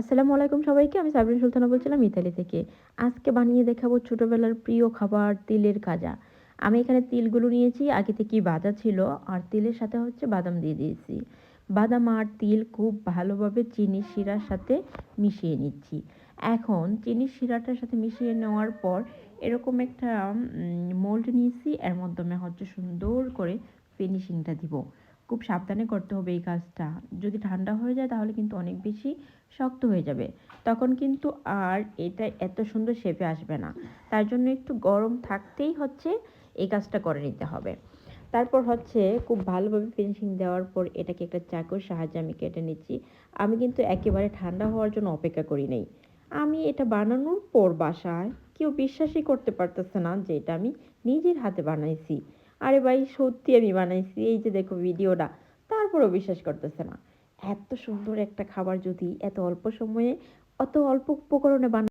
আসসালামু আলাইকুম সবাইকে, আমি সাবরিন সুলতানা বলছিলাম ইতালি থেকে। আজকে বানিয়ে দেখাবো ছোটোবেলার প্রিয় খাবার তিলের খাজা। আমি এখানে তিলগুলো নিয়েছি, আগে থেকেই বাজা ছিল, আর তিলের সাথে হচ্ছে বাদাম দিয়ে দিয়েছি। বাদাম আর তিল খুব ভালোভাবে চিনি শিরার সাথে মিশিয়ে নিচ্ছি। এখন চিনি শিরাটার সাথে মিশিয়ে নেওয়ার পর এরকম একটা মোল্ড নিয়েছি, এর মাধ্যমে হচ্ছে সুন্দর করে ফিনিশিংটা দিব। খুব সাবধানে করতে হবে এই কাজটা। যদি ঠান্ডা হয়ে যায় তাহলে কিন্তু অনেক বেশি শক্ত হয়ে যাবে। তখন কিন্তু আর এটা এত সুন্দর শেপে আসবে না। তার জন্য একটু গরম থাকতেই হচ্ছে এই কাজটা করে নিতে হবে। তারপর হচ্ছে খুব ভালোভাবে ফিনিশিং দেওয়ার পর এটাকে একটা চাকুর সাহায্যে আমি কেটে নিচ্ছি। আমি কিন্তু একেবারে ঠান্ডা হওয়ার জন্য অপেক্ষা করি নাই। আমি এটা বানানোর পর বাসায় কেউ বিশ্বাসই করতে পারতেছে না যে এটা আমি নিজের হাতে বানাইছি। আরে ভাই, সত্যি আমি বানাইছি। এই যে দেখো ভিডিওটা, তারপরেও বিশ্বাস করতেছে না। এত সুন্দর একটা খাবার যদি এত অল্প সময়ে, অত অল্প উপকরণে বানা